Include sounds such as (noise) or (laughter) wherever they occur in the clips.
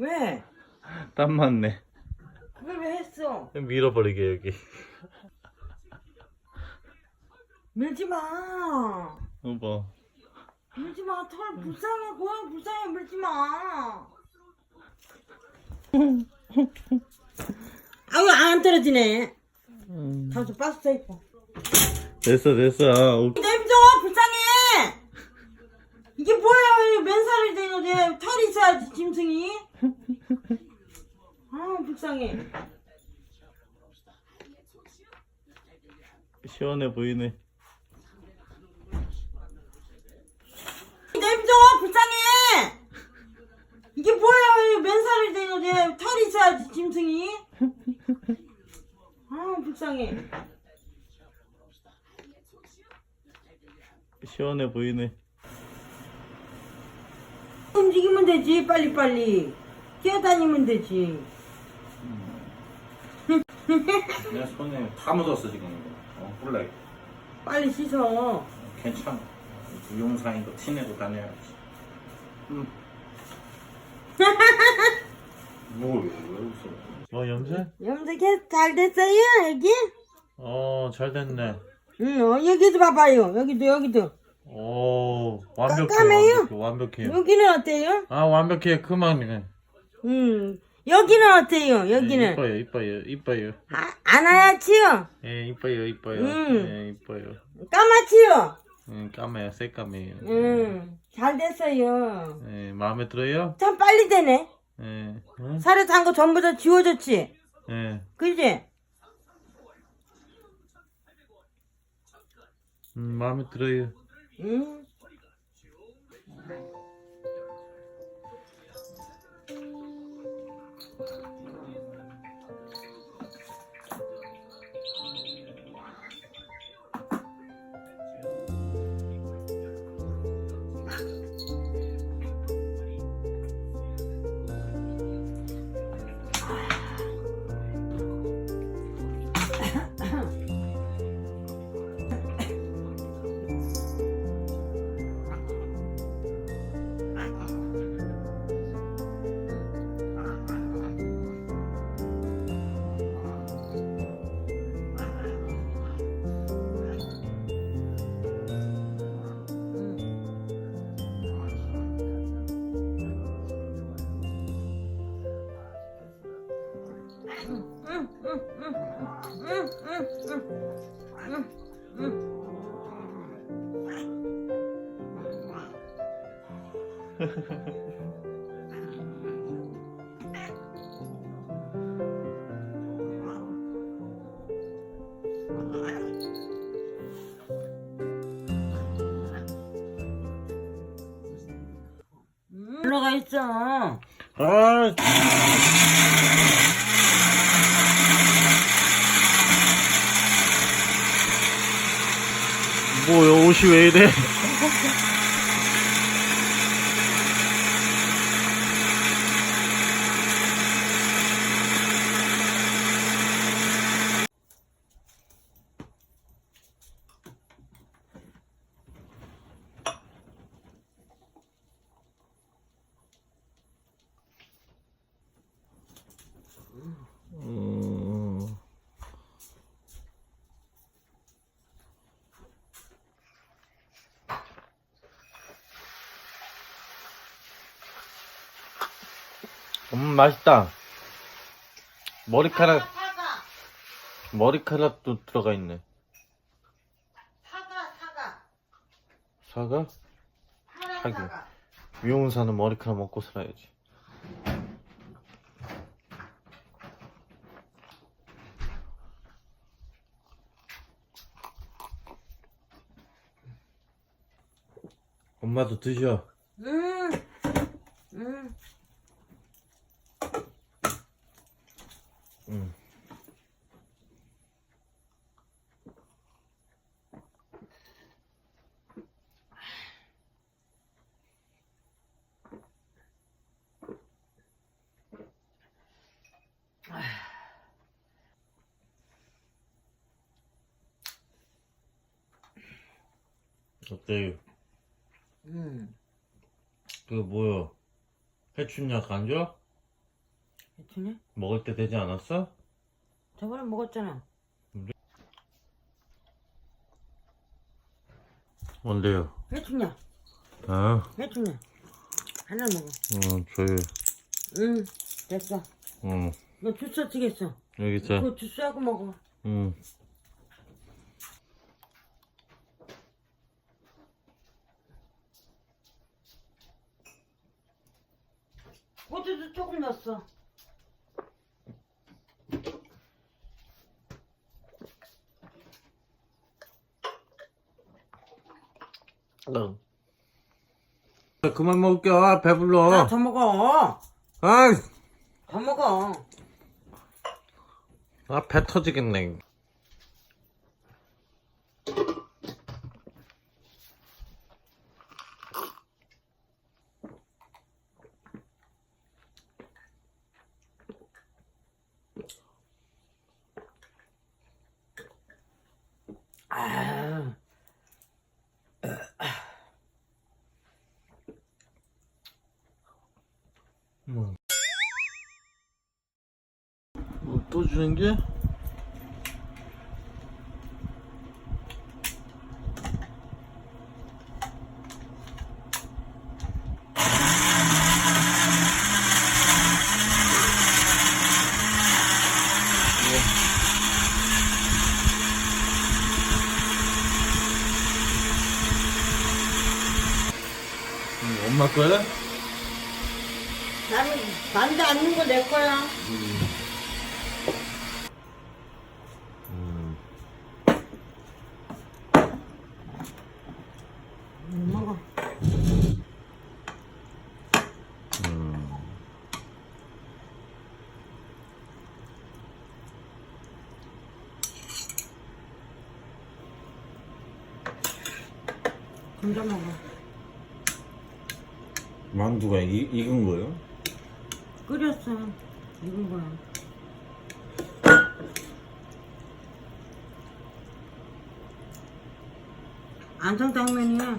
왜? 땀 맞네. 그걸 왜 했어? 밀어버리게 여기. 밀지 마. 여보. 밀지 마. 털 불쌍해. 고양이 불쌍해. 밀지 마. 아유 안 떨어지네. 음. 다시 박스 테이프. 됐어 됐어. 오- 냄새 불쌍해. 이게 뭐야? 맨살이 되는데 털이 있어야지 짐승이. 아 불쌍해. 시원해 보이네. 냄새 불쌍해. 이게 뭐야? 맨살이 되는데 털이 있어야지 짐승이. 아 불쌍해. 시원해 보이네. 움직이면 되지 빨리빨리. 뛰어다니면 되지. 내 손에 다 묻었어 지금 이거. 어, 블랙. 빨리 씻어. 괜찮아. 용산이도 티내고 다녀야지. 음. (laughs) 뭘, 왜 웃어? 어, 염색? 염색해 잘 됐어요 여기? 어, 잘 됐네. 응 어, 여기도 봐봐요. 여기도 여기도. 오, 완벽해. 깜깜해요? 완벽해, 완벽해요. 여기는 어때요? 아, 완벽해. 그만. 응 여기는 어때요? 여기는 이뻐요, 이뻐요, 이뻐요. 아, 안 하얗지요? 예, 이뻐요, 이뻐요. 음. 예, 이뻐요. 까맣지요? 음, 까매요, 새까매요. 응잘 됐어요. 예, 마음에 들어요? 참 빨리 되네. 예, 응? 살에 단거 전부 다 지워졌지? 예, 그지? 음, 마음에 들어요. 응. 올라가 있어. 아, 뭐야, 옷이 왜 이래? (laughs) 음, 맛있다. 머리카락, 사과, 머리카락도 들어가 있네. 사과, 사과. 사과? 파란. 사과. 미용사는 머리카락 먹고 살아야지. 엄마도 드셔. 음, 음. 어때요? 음. 그거 뭐야? 해춘약 안 줘? 배추냐? 먹을 때 되지 않았어? 저번에 먹었잖아. 뭔데요? 배추냐? 아, 배추냐? 하나 먹어. 어, 저희, 응, 됐어. 어, 너 주스 어떻게 했어? 여기 있어. 그 주스하고 먹어. 응. 고추도 조금 넣었어. 응. 그만 먹을게. 아, 배불러. 나더 먹어. 아, 더 먹어. 아, 배 터지겠네. 아, 뭐. 뭐, 또 주는 게? 엄마 거야? 나는 만두 앉는 거 내 거야. 음. 음, 먹어. 음. 혼자 먹어. 만두가 이, 익은 거예요? 끓였어. 익은 거야. 안성탕면이야.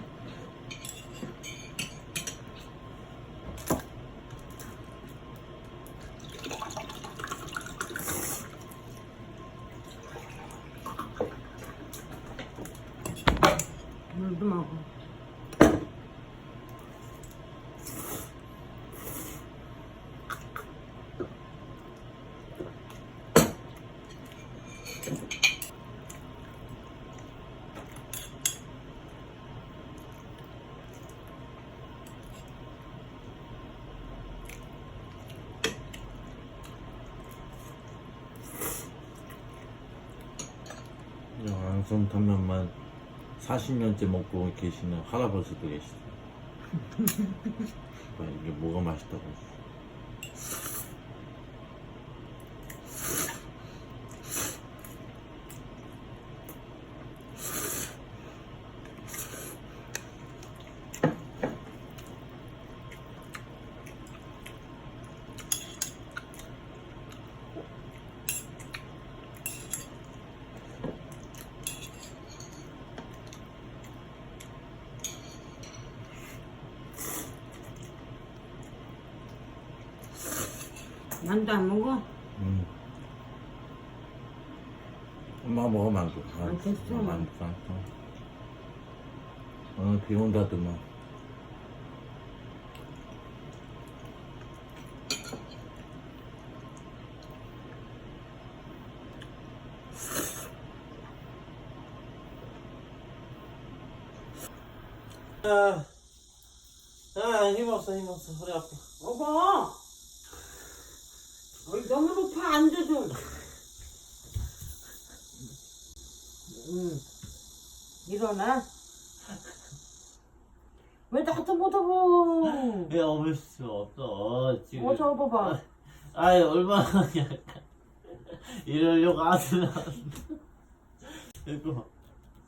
물도 먹어. 안성탕면만 40년째 먹고 계시는 할아버지도 계시죠. 아, (laughs) 이게 뭐가 맛있다고. 만두 안 먹어? 음. 엄마 먹어 만두. 아, 안 됐어. 만두 안 써. 오늘 비 온다더만. 아, 아, 힘없어, 힘없어. 허리 아파. 먹어. 너무 높아 앉아 좀. 응. 일어나. 왜 나한테 못 업어? 왜 업을 수 없어 지금 어서 업어봐. 아이 얼마나 약간 이러려고 하더라 이거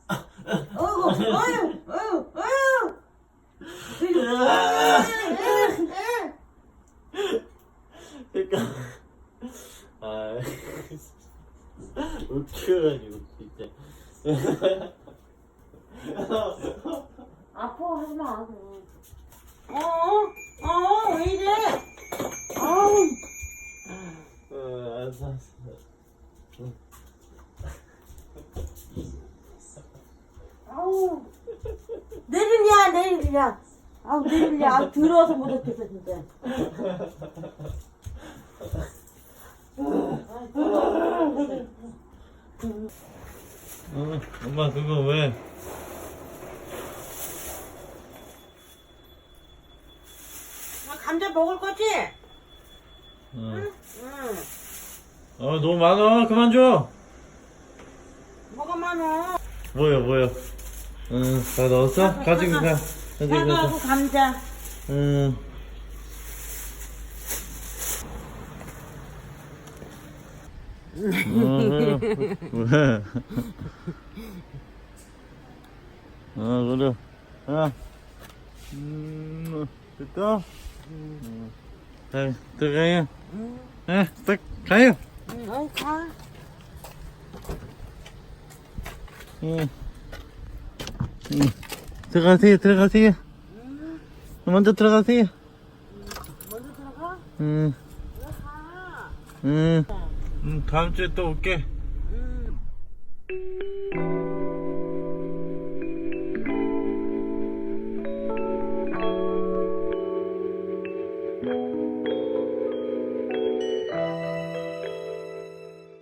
어이구, 어휴, 어휴, 어휴. 그러니까 아 (laughs) 웃겨가지고 진짜 (laughs) 아파 하지 마. 그냥. 어, 어, 어, 왜 이래? 아우, 어, 알았어 아우. 내릴이야, 내릴이야. 아우, 내릴이야. 아, 들어와서 못했겠어, 진짜. (laughs) 어, 엄마 그거 왜? 아, 감자 먹을 거지? 어, 응. 어 너무 많아. 그만 줘. 뭐가 많어? 뭐야 뭐야? 응, 다 넣었어? 가지고 가. 가지고 사과하고 가. 감자. 응. 어, 왜? 아 그래. 아. 음, 됐다. 음. 자, 들어가요. 예, 딱 가요. 응, 어이 가. 응. 응. 들어가세요, 들어가세요. 먼저 들어가세요. 먼저 들어가. 응, 가. 응. 응, 다음 주에 또 올게.